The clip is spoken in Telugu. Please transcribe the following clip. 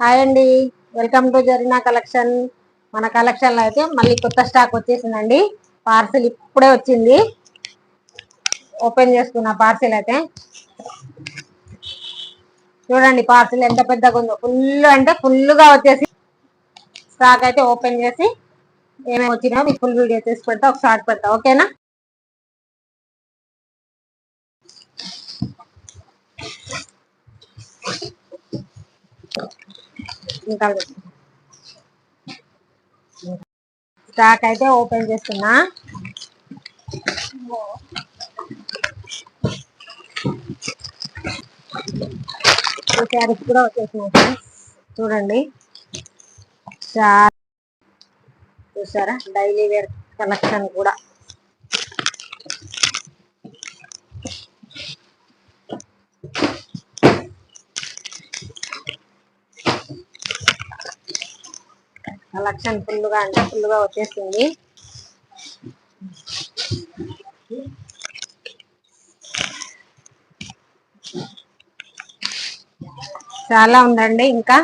హాయ్ అండి. వెల్కమ్ టు జరినా కలెక్షన్ మన కలెక్షన్లో అయితే మళ్ళీ కొత్త స్టాక్ వచ్చేసిందండి. పార్సిల్ ఇప్పుడే వచ్చింది. ఓపెన్ చేసుకున్న పార్సిల్ అయితే. చూడండి పార్సిల్ ఎంత పెద్దగా ఉందో. ఫుల్ అంటే ఫుల్గా వచ్చేసి స్టాక్ అయితే ఓపెన్ చేసి ఏమేమి వచ్చినాయో మీకు ఫుల్ వీడియో చేసి పెడతా ఒక షార్ట్ పెడతా. ఓకేనా ఇంకా స్టాక్ అయితే ఓపెన్ చేస్తున్నా. శారీస్ కూడా వచ్చేసినాయి చూడండి. చాలా చూసారా? డైలీ వేర్ కలెక్షన్ కూడా. కలెక్షన్ ఫుల్గా అంటే ఫుల్గా వచ్చేసింది. చాలా ఉందండి ఇంకా.